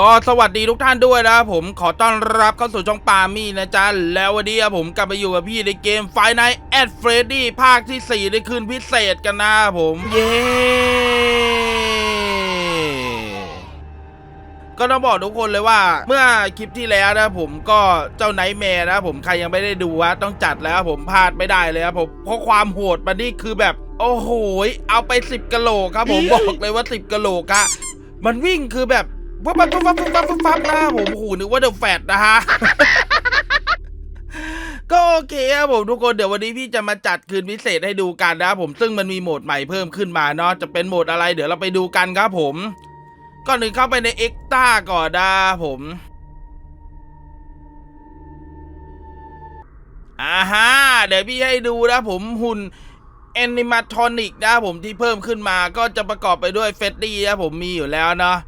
ก็สวัสดีทุกท่านด้วยนะครับผมขอต้อนรับเข้าสู่ช่องปามี่นะจ๊ะ แล้ววันนี้ผมกลับมาอยู่กับพี่ในเกมไฟไนแอดเฟรดดี้ภาคที่ 4 ในคืนพิเศษกันนะครับผม เย้ ก็ต้องบอกทุกคนเลยว่า เมื่อคลิปที่แล้วนะผมก็เจ้าไนท์แมร์นะผมใครยังไม่ได้ดูวะต้องจัดแล้วผมพลาดไม่ได้เลยครับผมเพราะความโหดมันนี่คือแบบ โอ้โหยเอาไป 10กะโหลกครับผมบอกเลยว่า 10กะโหลกอะมันวิ่งคือแบบ ปั๊บปั๊บปั๊บปั๊บปั๊บปั๊บนะผมโอ้โหนึกว่าเดอะแฟตนะฮะก็โอเคครับผมทุกคนเดี๋ยววันนี้พี่จะมาจัดคืนพิเศษให้ดูกันนะครับผมซึ่งมันมีโหมดใหม่เพิ่มขึ้นมาเนาะจะเป็นโหมดอะไรเดี๋ยวเราไปดูกันครับผมก่อนหนึ่งเข้าไปในเอ็กต้าก่อนนะผมอ่าฮะเดี๋ยวพี่ให้ดูนะผมหุ่นแอนิมาทอนิกนะผมที่เพิ่มขึ้นมาก็จะประกอบไปด้วยเฟดดี้นะผมมีอยู่แล้วเนาะ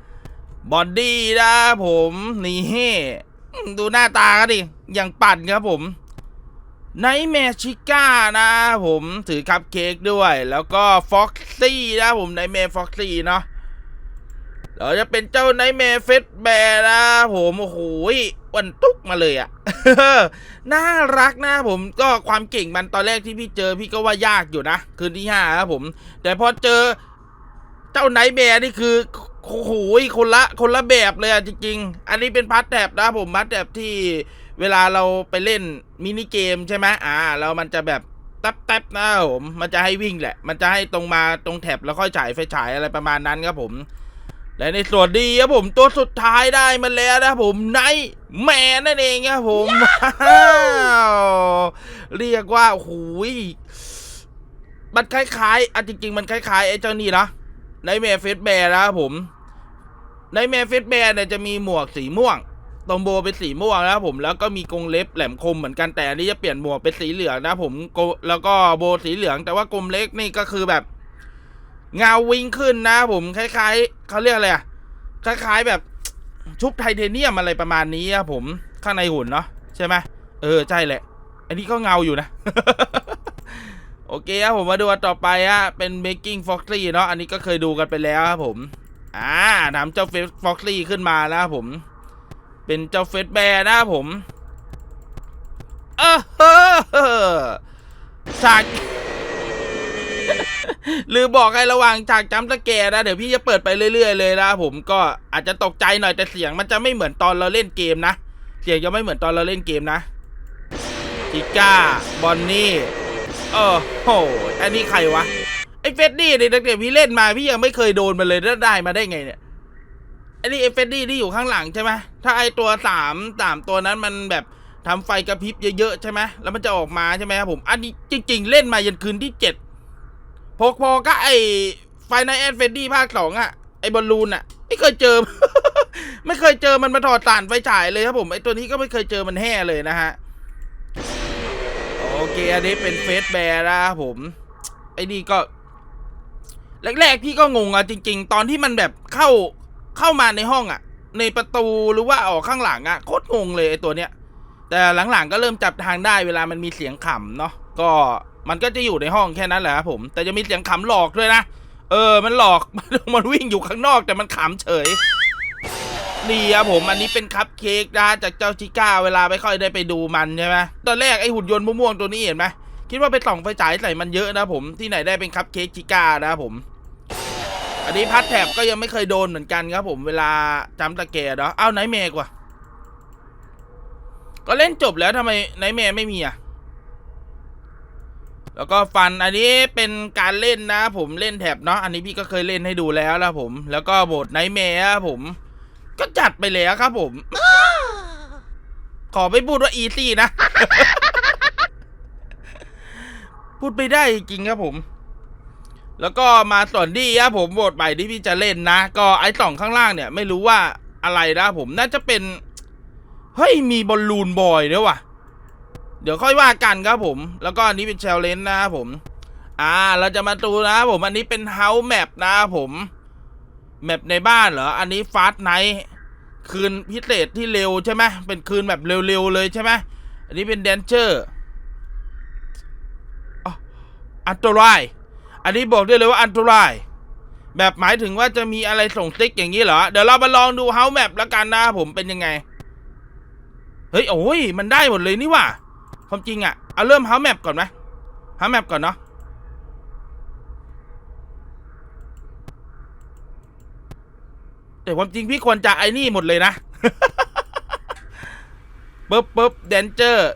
บอดดี้นะผมนี่ดูหน้าตาก็ดิอย่างปั่นครับผมไนแมชิก้านะผมถือคัพเค้กด้วย แล้วก็ฟ็อกซี่นะผมไนแมฟ็อกซี่เนาะเราจะเป็นเจ้าไนแมเฟสแบร์นะผมโอ้โหวันตุ๊กมาเลยอะน่ารักนะผมก็ความเก่งมันตอนแรกที่พี่เจอพี่ก็ว่ายากอยู่นะ คืนที่ห้าครับผม แต่พอเจอเจ้าไนท์แบร์นี่คือ โอ้โหคนละคนละแบบเลยอะจริง ๆ อันนี้เป็นพัดแถบนะผมพัดแถบที่เวลาเราไปเล่นมินิเกมใช่ไหมอ่าแล้วมันจะแบบแต๊บๆนะผมมันจะให้วิ่งแหละ มันจะให้ตรงมาตรงแถบแล้วค่อยฉายไฟฉายอะไรประมาณนั้นครับผม และในส่วนดีครับผมตัวสุดท้ายได้มาแล้วนะผมไนแมนนั่นเองครับผมเรียกว่าโอ้โหยมันคล้ายๆอะจริง ๆ มันคล้ายๆไอ้เจ้านี่นะ ไนท์แมร์เฟสแบร์นะครับผมไนท์แมร์เฟสแบร์เนี่ยจะมีหมวกสีม่วงตรงโบเป็นสีม่วงนะครับผมแล้วก็มีกรงเล็บแหลมคมเหมือนกันแต่อันนี้จะเปลี่ยนหมวกเป็นสีเหลืองนะผมโกแล้วก็โบสีเหลือง แต่ว่ากรงเล็กนี่ก็คือแบบเงาวิ่งขึ้นนะผมคล้ายๆเขาเรียกอะไรอะคล้ายๆแบบชุบไทเทเนียมอะไรประมาณนี้อะผมข้างในหุ่นเนาะใช่ไหมเออใช่แหละ อันนี้ก็เงาอยู่นะ โอเคครับผมมาดูอันต่อไปฮะเป็น Making Foxy เนาะอันนี้ก็เคยดูกันไปแล้วครับผมอ่าทำเจ้าเฟสฟ็อกซี่ขึ้นมานะครับผม เป็นเจ้าเฟสแบร์นะครับผมเออเฮ้อฉากลืมบอกให้ระหว่างฉากจัมป์สแกร์นะ เดี๋ยวพี่จะเปิดไปเรื่อย ๆ เลยนะผมก็อาจจะตกใจหน่อยแต่เสียงมันจะไม่เหมือนตอนเราเล่นเกมนะ เสียงจะไม่เหมือนตอนเราเล่นเกมนะจิก้าบอนนี่ เออโหอันนี้ใครวะ ไอ้เฟดดี้เนี่ยตั้งแต่พี่เล่นมาพี่ยังไม่เคยโดนมันเลยแล้วได้มาได้ไงเนี่ยไอ้นี่ไอ้เฟดดี้ที่อยู่ข้างหลังใช่ไหมถ้าไอ้ตัวสามสามตัวนั้นมันแบบทำไฟกระพริบเยอะๆใช่ไหมแล้วมันจะออกมาใช่ไหมครับผม อันนี้จริง ๆ เล่นมายันคืนที่เจ็ดพอพอก็ไอไฟในแอนเฟดดี้ภาคสองอะไอบอลลูนอะไม่เคยเจอ ไม่เคยเจอมันมาถอดสารไฟฉายเลยครับผมไอตัวนี้ก็ไม่เคยเจอมันแห่เลยนะฮะ เคอันนี้เป็นเฟสแบร์นะครับผม ไอ้นี่ก็ แรกๆพี่ก็งงอะจริง ๆ ตอนที่มันแบบเข้าเข้ามาในห้องอะในประตูหรือว่าออกข้างหลังอะโคตรงงเลยไอตัวเนี้ย แต่หลังๆก็เริ่มจับทางได้เวลามันมีเสียงขำเนาะก็มันก็จะอยู่ในห้องแค่นั้นแหละครับผม แต่จะมีเสียงขำหลอกด้วยนะ เออ มันหลอกมันวิ่งอยู่ข้างนอกแต่มันขำเฉย นี่ครับผมอันนี้เป็นคัพเค้กนะจากเจ้าชิก้าเวลาไม่ค่อยได้ไปดูมันใช่ไหมตอนแรกไอหุ่นยนต์ม่วงตัวนี้เห็นไหมคิดว่าไปส่องไฟฉายใส่มันเยอะนะผมที่ไหนได้เป็นคัพเค้กชิก้านะผม อันนี้พัดแถบก็ยังไม่เคยโดนเหมือนกันครับผมเวลาจำตะแกรเนาะเอาไนท์แมร์กว่า ก็เล่นจบแล้วทำไมไนท์แมร์ไม่มีอะแล้วก็ฟันอันนี้เป็นการเล่นนะผมเล่นแถบเนาะอันนี้พี่ก็เคยเล่นให้ดูแล้วนะผม แล้วก็โบทไนท์แมร์ผม ก็จัดไปแล้วครับผม ขอไม่พูดว่าอีซี่นะ พูดไม่ได้จริงครับผม แล้วก็มาส่วนดีครับผมโบทใหม่ที่พี่จะเล่นนะ ก็ไอ้สองข้างล่างเนี่ย ไม่รู้ว่าอะไรนะผมน่าจะเป็น เฮ้ย มีบอลลูนบอยด้วยว่ะ เดี๋ยวค่อยว่ากันครับผม แล้วก็อันนี้เป็นเชลเลนนะครับผม อ่า เราจะมาดูนะครับผม อันนี้เป็นเฮาส์แมปนะครับผม แมปในบ้านเหรอ อันนี้ฟาสไนท์คืนพิเศษที่เร็วใช่ไหมเป็นคืนแบบเร็วๆเลยใช่ไหมอันนี้เป็นแดนเจอร์อออันตราย อันนี้บอกได้เลยว่าอันตราย แบบหมายถึงว่าจะมีอะไรส่งติ๊กอย่างนี้เหรอ เดี๋ยวเรามาลองดูเฮาแมปแล้วกันนะผมเป็นยังไง เฮ้ยโอ้ยมันได้หมดเลยนี่ว่าความจริงอะเอาเริ่มเฮาแมปก่อนไหมเฮาแมปก่อนเนาะ แต่ความจริงพี่ควรจะไอ้นี่หมดเลยนะปึ๊บปึ๊บเดนเจอร์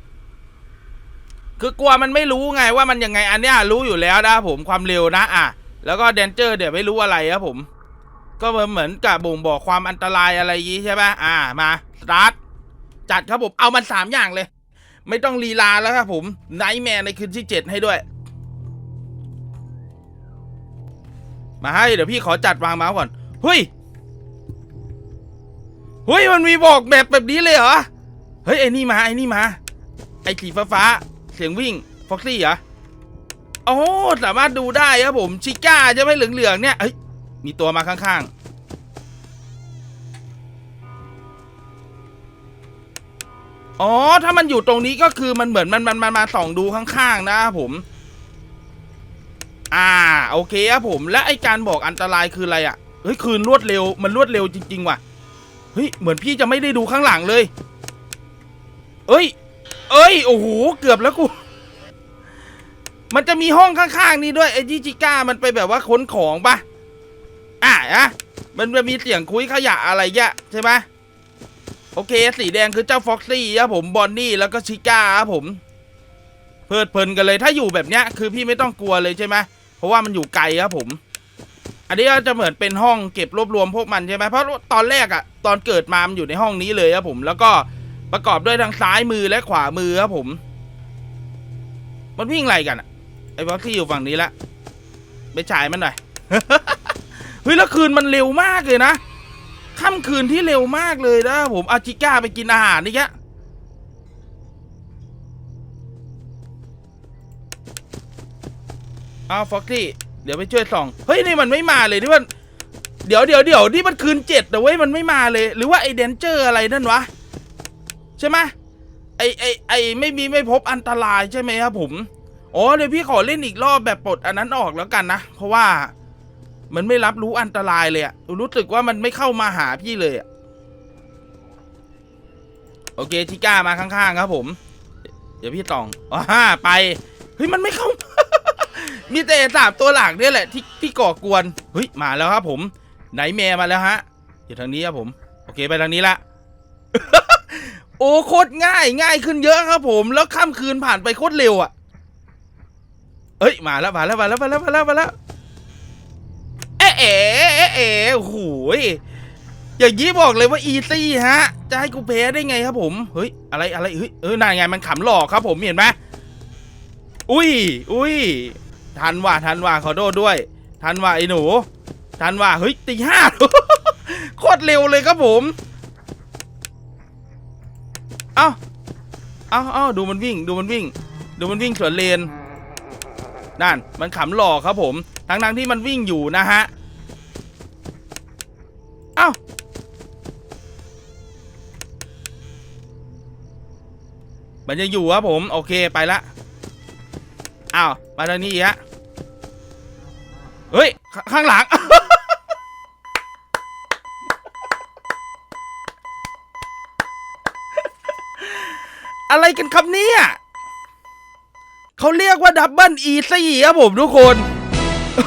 คือกลัวมันไม่รู้ไงว่ามันยังไงอันเนี้ยรู้อยู่แล้วนะผมความเร็วนะอะ แล้วก็เดนเจอร์เดี๋ยวไม่รู้อะไรครับผม ก็เหมือนกับบ่งบอกความอันตรายอะไรยี้ใช่ไหมอ่ามาสตาร์ทจัดครับผมเอามันสามอย่างเลย ไม่ต้องลีลาแล้วครับผมไนท์แมนในคืนที่เจ็ดให้ด้วย มาให้เดี๋ยวพี่ขอจัดวางเมาส์ก่อนเฮ้ย เฮ้ยมันมีบอกแบบแบบนี้เลยเหรอ เฮ้ยไอ้นี่มาไอ้นี่มา ไอ้สีฟ้าฟ้าเสียงวิ่งฟ็อกซี่เหรอโอ้สามารถดูได้ครับผมชิก้าจะไม่เหลืองๆเนี่ยเฮ้ยมีตัวมาข้างๆ อ๋อ ถ้ามันอยู่ตรงนี้ก็คือมันเหมือนมันมันมันมาส่องดูข้างๆ นะครับผม อ่า โอเคครับผม และไอการบอกอันตรายคืออะไรอะ่ะ เฮ้ย คืนรวดเร็ว มันรวดเร็วจริง ๆ ว่ะ ฮ้ยเหมือนพี่จะไม่ได้ดูข้างหลังเลย เอ้ย เอ้ยโอ้โหเกือบแล้วกู มันจะมีห้องข้างๆ นี้ด้วยไอ้จิจิก้ามันไปแบบว่าค้นของปะอะอะมันจะมีเสียงคุยขยะอะไรเงี้ยใช่ไหมโอเค สีแดงคือเจ้าฟ็อกซี่ครับผมบอนนี่แล้วก็ชิก้าครับผมเพลิดเพลินกันเลยถ้าอยู่แบบเนี้ยคือพี่ไม่ต้องกลัวเลยใช่ไหมเพราะว่ามันอยู่ไกลครับผม อันนี้ก็จะเหมือนเป็นห้องเก็บรวบรวมพวกมันใช่ไหมเพราะตอนแรกอะตอนเกิดมามันอยู่ในห้องนี้เลยครับผมแล้วก็ประกอบด้วยทางซ้ายมือและขวามือครับผม มันวิ่งไรกันอะไอ้ฟ็อกซี่อยู่ฝั่งนี้ละไปฉายมันหน่อยเฮ้ยแล้วคืนมันเร็วมากเลยนะค่ำคืนที่เร็วมากเลยนะผมอาจิก้าไปกินอาหารนี่แกะเอาฟ็อกซี่ ดี๋ยวไปช่วยส่อง เฮ้ยนี่มันไม่มาเลยนี่มัน เดี๋ยวเดี๋ยวเดี๋ยวนี่มันคืนเจ็ดแต่เว้ยมันไม่มาเลย หรือว่าไอเดนเจอร์อะไรนั่นวะ ใช่ไหมไอไอไอไม่มีไม่พบอันตรายใช่ไหมครับผม อ๋อเดี๋ยวพี่ขอเล่นอีกรอบแบบปลดอันนั้นออกแล้วกันนะ เพราะว่ามันไม่รับรู้อันตรายเลยอะรู้สึกว่ามันไม่เข้ามาหาพี่เลยอะโอเคชิก้ามาข้างๆครับผม เดี๋ยวพี่ตองอ๋อฮ่าไป เฮ้ยมันไม่เข้ามี มีแต่สามตัวหลักเนี่ยแหละที่ที่ก่อกวนเฮ้ยมาแล้วครับผมไหนแม่มาแล้วฮะอยู่ทางนี้ครับผม โอเคไปทางนี้ละโอ้โคตรง่ายง่ายขึ้นเยอะครับผมแล้วค่ำคืนผ่านไปโคตรเร็วอะเอ้ยมาแล้วมาแล้วมาแล้วมาแล้วมาแล้วมาแล้วเอ๊ะเอ๊ะเอ๊ะเอ๊ะโอ้โหยอย่างนี้บอกเลยว่าอีซี่ฮะ จะให้กูแพ้ได้ไงครับผม เฮ้ย อะไรอะไรเฮ้ยเออน่าไงมันขำหลอกครับผมเห็นไหมอุ้ยอุ้ย ทันว่าทันว่าขอโทษด้วย ทันว่าไอ้หนู ทันว่าเฮ้ยตีห้า โคตรเร็วเลยครับผม เอ้า เอ้าเอ้าดูมันวิ่ง ดูมันวิ่ง ดูมันวิ่งสวนเลน นั่น มันขำหลอกครับผม ทั้งทั้งที่มันวิ่งอยู่นะฮะ เอ้ามันยังอยู่ครับผม โอเคไปละอ้าวมาทางนี้อีกฮะ เฮ้ย ข้างหลัง อะไรกันครับเนี่ยเขาเรียกว่าดับเบิลอีซี่ครับผมทุกคน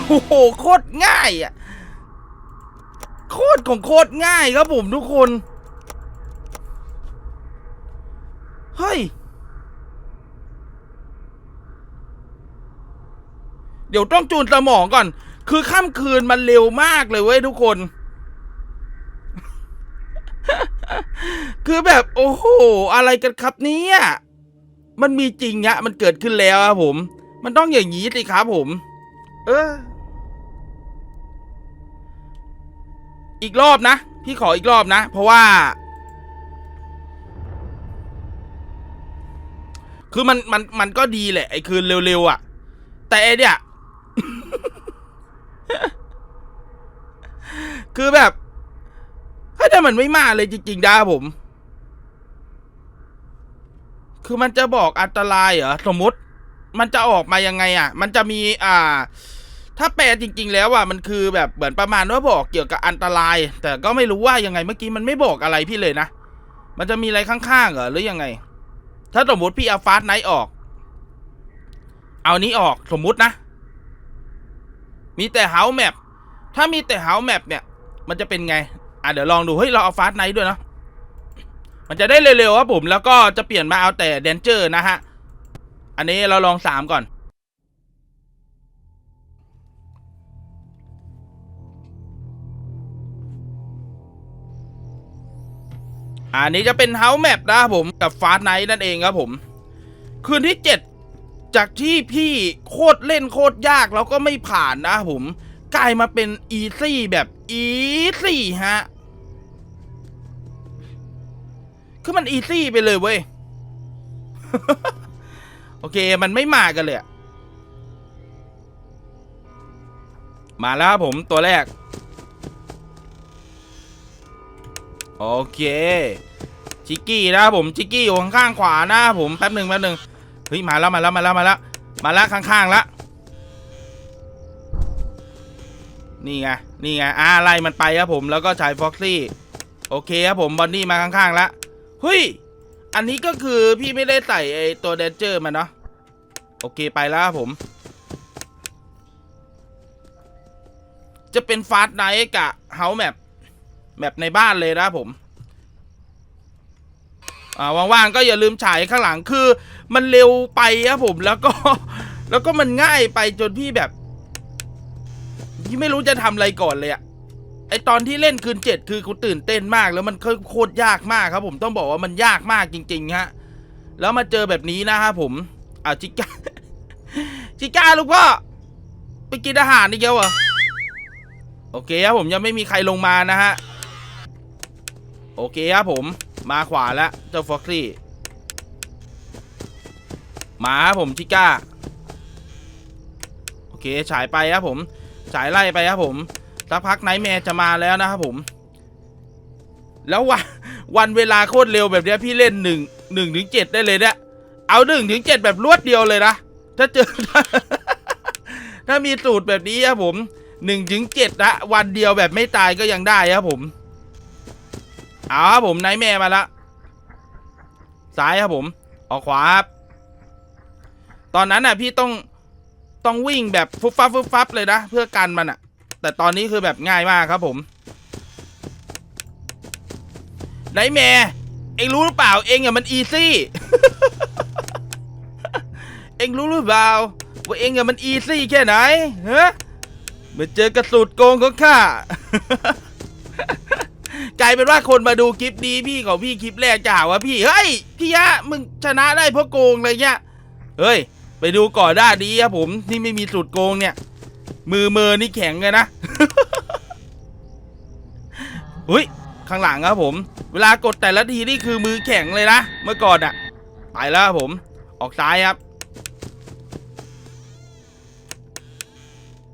โอ้โห โคตรง่ายอะ โคตรของโคตรง่ายครับผมทุกคน เฮ้ยเดี๋ยวต้องจูนสมองก่อน คือค่ำคืนมันเร็วมากเลยเว้ยทุกคน คือแบบโอ้โห อะไรกันครับเนี่ยมันมีจริงอะมันเกิดขึ้นแล้วครับผม มันต้องอย่างนี้สิครับผม เออ อีกรอบนะ พี่ขออีกรอบนะ เพราะว่า คือมันมันมันก็ดีแหละไอ้คืนเร็วๆอะแต่เนี่ย คือแบบถ้ามันไม่มาเลยจริงๆด้าผม คือมันจะบอกอันตรายเหรอสมมติ มันจะออกมายังไงอะ มันจะมีอ่า ถ้าแปลจริง ๆ แล้วอะมันคือแบบเหมือนประมาณว่าบอกเกี่ยวกับอันตราย แต่ก็ไม่รู้ว่ายังไงเมื่อกี้มันไม่บอกอะไรพี่เลยนะ มันจะมีอะไรข้างๆเหรอหรือยังไง ถ้าสมมติพี่เอาฟาสไนท์ออก เอานี้ออกสมมุตินะ มีแต่เฮาแมปถ้ามีแต่เฮาแมปเนี่ย มันจะเป็นไง อะเดี๋ยวลองดูเฮ้ยเราเอาฟาสไนด้วยเนาะมันจะได้เร็วๆครับผมแล้วก็จะเปลี่ยนมาเอาแต่เดนเจอร์นะฮะ อันนี้เราลองสามก่อน อันนี้จะเป็นเฮาส์แมปนะครับผมกับฟาสไนท์นั่นเองครับผม คืนที่เจ็ดจากที่พี่โคตรเล่นโคตรยากแล้วก็ไม่ผ่านนะครับผม กลายมาเป็นอีซี่แบบอีซี่ฮะ คือมันอีซี่ไปเลยเว้ย โอเค มันไม่มากันเลยมาแล้วครับผมตัวแรก โอเคชิกกี้นะผมชิกกี้อยู่ข้างๆขวานะผมแป๊บหนึ่งแป๊บหนึ่งเฮ้ยมาแล้วมาแล้วมาแล้วมาแล้วมาแล้วข้างๆแล้ว นี่ไง นี่ไง อ่าไล่มันไปครับผม แล้วก็ชายฟ็อกซี่ โอเคครับผม บอนนี่มาข้างๆแล้วเฮ้ย อันนี้ก็คือพี่ไม่ได้ใส่ไอตัวเดนเจอร์มันเนาะ โอเคไปแล้วครับผม จะเป็นฟาสไนท์กับเฮาแมปแมปในบ้านเลยนะผมอ่าว่างๆก็อย่าลืมฉายข้างหลังคือ มันเร็วไปครับผมแล้วก็ แล้วก็มันง่ายไปจนพี่แบบ พี่ไม่รู้จะทำอะไรก่อนเลยอะไอตอนที่เล่นคืนเจ็ดคือกูตื่นเต้นมาก แล้วมันโคตรยากมากครับผมต้องบอกว่ามันยากมากจริง ๆ ฮะ แล้วมาเจอแบบนี้นะครับผมอ่าจิก้าจิก้าลูกพ่อไปกินอาหารนี่เกียวเหรอโอเคครับผมยังไม่มีใครลงมานะฮะ โอเคครับผม มาขวาแล้วเจ้าฟ็อกซี่มาครับผมชิก้า โอเคฉายไปครับผม ฉายไล่ไปครับผมสักพักไนท์แมร์จะมาแล้วนะครับผม แล้ววันวันเวลาโคตรเร็วแบบนี้พี่เล่นหนึ่งหนึ่งถึงเจ็ดได้เลยเนี่ยเอาหนึ่งถึงเจ็ดแบบรวดเดียวเลยนะถ้าเจอ ถ้ามีสูตรแบบนี้ครับผมหนึ่งถึงเจ็ดนะวันเดียวแบบไม่ตายก็ยังได้ครับผมเอาครับผมไนท์แม่มาละซ้ายครับผม ออกขวาครับตอนนั้นน่ะพี่ต้อง ต้องวิ่งแบบฟุบฟับฟุบฟับเลยนะ เพื่อกันมันอะแต่ตอนนี้คือแบบง่ายมากครับผมไนแม่เอ็งรู้หรือเปล่า เอ็งอะมันอีซี่เอ็งรู้หรือเปล่าว่าเอ็งอะมันอีซี่แค่ไหนฮะเมื่อเจอกระสุดโกงของข้ากลายเป็นว่าคนมาดูคลิปนี้พี่ของพี่คลิปแรกจะหาว่าพี่เฮ้ยพี่ยะมึงชนะได้เพราะโกงอะไรเงี้ยเฮ้ย ไปดูก่อนได้ดีครับผมนี่ไม่มีสูตรโกงเนี่ย มือมือนี่แข็งเลยนะเฮ้ยข้างหลังครับผม เวลากดแต่ละทีนี่คือมือแข็งเลยนะเมื่อก่อนอะไปแล้วครับผม ออกซ้ายครับ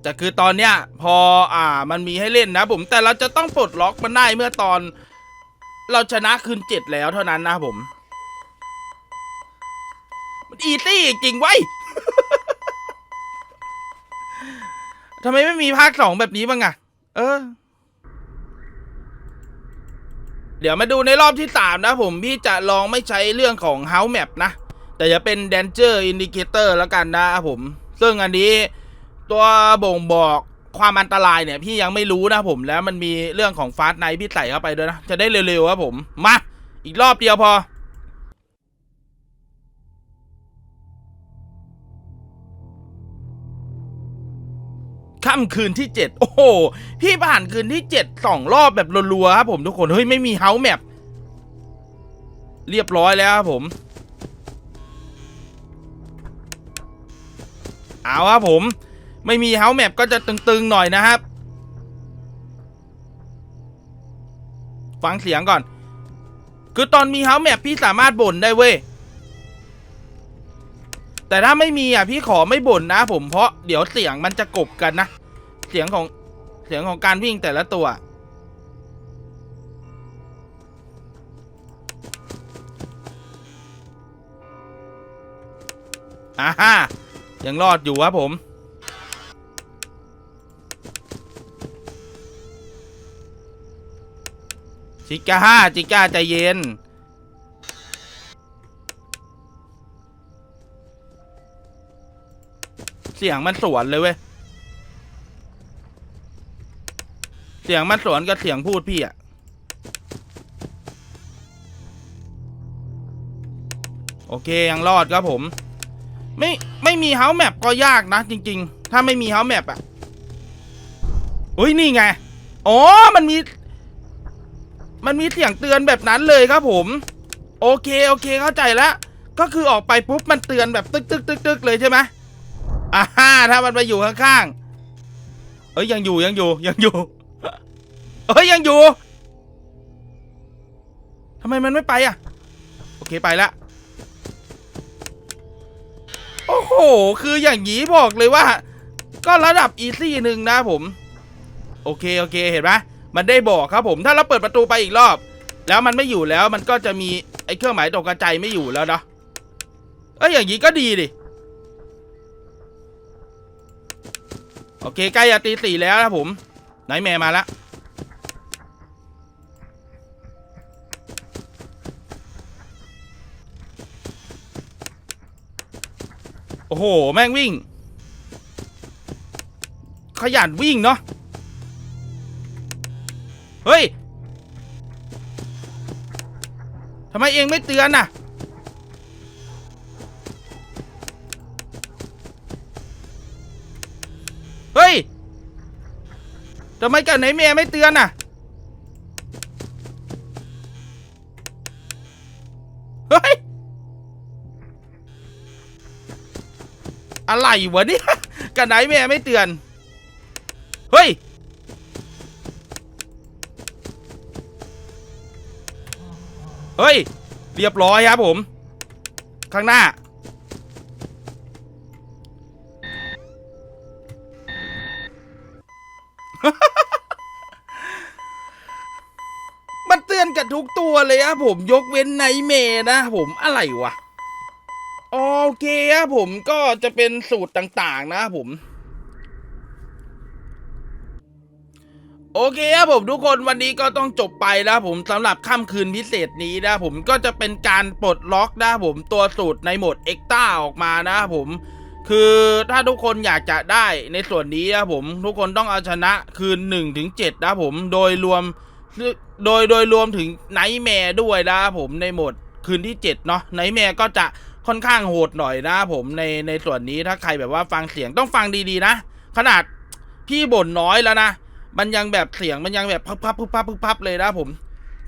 แต่คือตอนเนี้ยพออ่ามันมีให้เล่นนะผมแต่เราจะต้องปลดล็อกมันได้เมื่อตอน เราชนะคืนเจ็ดแล้วเท่านั้นนะครับผม มันอีซี่จริงไว้ ทำไมไม่มีภาคสองแบบนี้บ้างอะเออ เดี๋ยวมาดูในรอบที่สามนะผมพี่จะลองไม่ใช้เรื่องของ House Map นะ แต่จะเป็น Danger Indicator แล้วกันนะผม ซึ่งอันนี้ตัวบ่งบอกความอันตรายเนี่ยพี่ยังไม่รู้นะผมแล้วมันมีเรื่องของฟาสไนพี่ใส่เข้าไปด้วยนะ จะได้เร็วๆครับผม มา อีกรอบเดียวพอ ค่ำคืนที่เจ็ดโอ้โห พี่ผ่านคืนที่เจ็ดสองรอบแบบรัวๆครับผมทุกคน เฮ้ย ไม่มีเฮาแมปเรียบร้อยแล้วครับผม เอาครับผม ไม่มีเฮาแมปก็จะตึงๆหน่อยนะครับ ฟังเสียงก่อน คือตอนมีเฮาแมปพี่สามารถบ่นได้เว้ยแต่ถ้าไม่มีอะพี่ขอไม่บ่นนะผมเพราะเดี๋ยวเสียงมันจะกบกันนะ เสียงของเสียงของการวิ่งแต่ละตัว อ่าฮะยังรอดอยู่ครับผม จิกาห้าจิก้าใจเย็นเสียงมันสวนเลยเว้ย เสียงมันสวนกับเสียงพูดพี่อะโอเคยังรอดครับผม ไม่ไม่มีเฮาแมปก็ยากนะจริง ๆ ถ้าไม่มีเฮาแมปอะอุ้ยนี่ไงอ๋อมันมี มันมีเสียงเตือนแบบนั้นเลยครับผม โอเคโอเคเข้าใจแล้วก็คือออกไปปุ๊บมันเตือนแบบตึกตึกตึกตึกเลยใช่ไหมอ่าฮ่าถ้ามันมาอยู่ข้างๆเอ้ยยังอยู่ยังอยู่ยังอยู่ เอ้ยยังอยู่ทำไมมันไม่ไปอะ โอเคไปละโอ้โห คืออย่างนี้บอกเลยว่า ก็ระดับอีซี่หนึ่งนะผม โอเค โอเค เห็นไหมมันได้บอกครับผม ถ้าเราเปิดประตูไปอีกรอบ แล้วมันไม่อยู่แล้ว มันก็จะมีไอ้เครื่องหมายตกกระจายไม่อยู่แล้วเนาะเอ้ยอย่างนี้ก็ดีดิ โอเค ใกล้จะตีสี่แล้วนะผมไหนแม่มาแล้ว โอ้โห แม่งวิ่ง ขยันวิ่งเนาะ เฮ้ย ทำไมเองไม่เตือนน่ะ เฮ้ย ทำไมกันไหนเมียไม่เตือนน่ะ อะไรวะเนี่ยกันไหนแม่ไม่เตือน เฮ้ย เฮ้ย เรียบร้อยครับผม ข้างหน้า มันเตือนกับทุกตัวเลยครับผมยกเว้นไนเมนะผมอะไรวะ โอเคครับผมก็จะเป็นสูตรต่างๆ นะผม โอเคครับผมทุกคนวันนี้ก็ต้องจบไปนะครับผมสำหรับค่ำคืนพิเศษนี้นะผมก็จะเป็นการปลดล็อกนะผมตัวสูตรในโหมดเอ็กต้าออกมานะครับผมคือถ้าทุกคนอยากจะได้ในส่วนนี้นะผม ทุกคนต้องเอาชนะคืน1ถึง7นะผมโดยรวมโดยโดยรวมถึงไนท์แมร์ด้วยนะผมในโหมดคืนที่ 7 เนาะไนท์แมร์ก็จะ ค่อนข้างโหดหน่อยนะผมในในส่วนนี้ถ้าใครแบบว่าฟังเสียงต้องฟังดีๆนะ ขนาดพี่บ่นน้อยแล้วนะมันยังแบบเสียงมันยังแบบพับพับพับพับพับเลยนะผม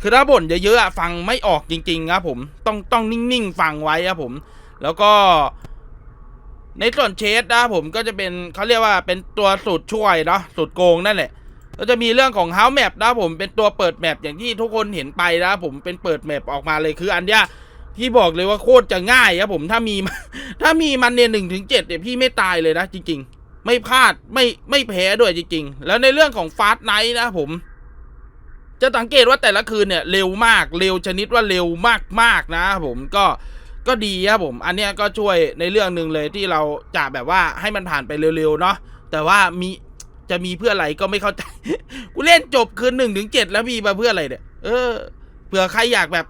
คือถ้าบ่นเยอะๆฟังไม่ออกจริงๆครับผมต้องต้องนิ่งๆฟังไว้ครับผม แล้วก็ ในส่วนเชสนะผมก็จะเป็นเขาเรียกว่าเป็นตัวสูตรช่วยเนาะสูตรโกงนั่นแหละก็จะมีเรื่องของ House Map นะผมเป็นตัวเปิดแมปอย่างที่ทุกคนเห็นไปนะผมเป็นเปิดแมปออกมาเลยคืออันเนี้ย พี่บอกเลยว่าโคตรจะง่ายครับผมถ้ามีถ้ามีมันเนี่ยหนึ่งถึงเจ็ดเนี่ยพี่ไม่ตายเลยนะจริง ๆ ไม่พลาดไม่ไม่แพ้ด้วยจริง ๆ แล้วในเรื่องของฟาสไนท์นะผม จะสังเกตว่าแต่ละคืนเนี่ยเร็วมากเร็วชนิดว่าเร็วมากๆนะครับผมก็ก็ดีครับผม อันเนี้ยก็ช่วยในเรื่องหนึ่งเลยที่เราจะแบบว่าให้มันผ่านไปเร็วๆเนาะแต่ว่ามีจะมีเพื่ออะไรก็ไม่เข้าใจ กูเล่นจบคืนหนึ่งถึงเจ็ดแล้วมีมาเพื่ออะไรเนี่ย เออ เผื่อใครอยากแบบ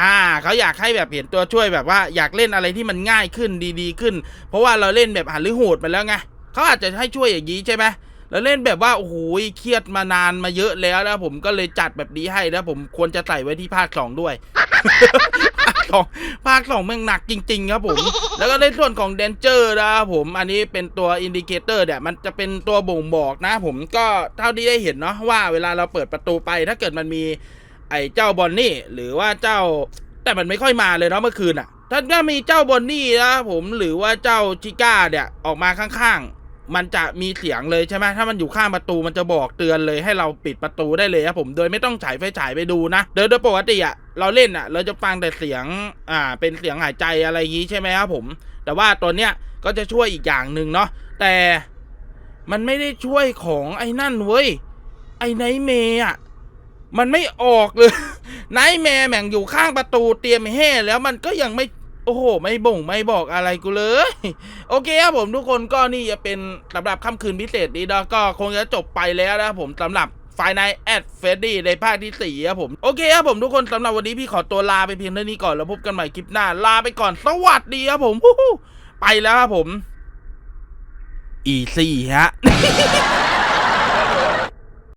อ่าเขาอยากให้แบบเห็นตัวช่วยแบบว่าอยากเล่นอะไรที่มันง่ายขึ้นดีๆขึ้น เพราะว่าเราเล่นแบบหันหรือโหดมาแล้วไงเขาอาจจะให้ช่วยอย่างนี้ใช่ไหมแล้วเล่นแบบว่าโอ้โหเครียดมานานมาเยอะแล้วนะผมก็เลยจัดแบบนี้ให้นะผมควรจะใส่ไว้ที่ภาคสองด้วยภาคสองภาคสองแม่งหนักจริง ๆ ครับผม แล้วก็ในส่วนของเดนเจอร์นะครับผมอันนี้เป็นตัวอินดิเคเตอร์เนี่ยมันจะเป็นตัวบ่งบอกนะ ผมก็เท่าที่ได้เห็นเนาะว่าเวลาเราเปิดประตูไปถ้าเกิดมันมี ไอ้เจ้าบอนนี่ หรือว่าเจ้า แต่มันไม่ค่อยมาเลยเนาะเมื่อคืนอะถ้าถ้ามีเจ้าบอนนี่นะผมหรือว่าเจ้าชิก้าเนี่ยออกมาข้างๆ มันจะมีเสียงเลยใช่ไหมถ้ามันอยู่ข้างประตูมันจะบอกเตือนเลยให้เราปิดประตูได้เลยครับผมโดยไม่ต้องฉายไฟฉายไปดูนะโดยโดยปกติอะเราเล่นอะเราจะฟังแต่เสียงอ่าเป็นเสียงหายใจอะไรยี้ใช่ไหมครับผม แต่ว่าตัวเนี้ยก็จะช่วยอีกอย่างหนึ่งเนาะแต่มันไม่ได้ช่วยของไอ้นั่นเว้ยไอ้ไนเมย์อะ มันไม่ออกเลยไนท์แมร์แม่งอยู่ข้างประตูเตรียมแห่แล้วมันก็ยังไม่โอ้โห ไม่บ่งไม่บอกอะไรกูเลย โอเคครับผมทุกคนก็นี่จะเป็นสำหรับค่ำคืนพิเศษนี้นะก็คงจะจบไปแล้วนะผมสำหรับไฟนายแอดเฟดดี้ในภาคที่สี่ครับผม โอเคครับผมทุกคนสำหรับวันนี้พี่ขอตัวลาไปเพียงเท่านี้ก่อน แล้วพบกันใหม่คลิปหน้า ลาไปก่อน สวัสดีครับผม ไปแล้วครับผม อีซี่ฮะ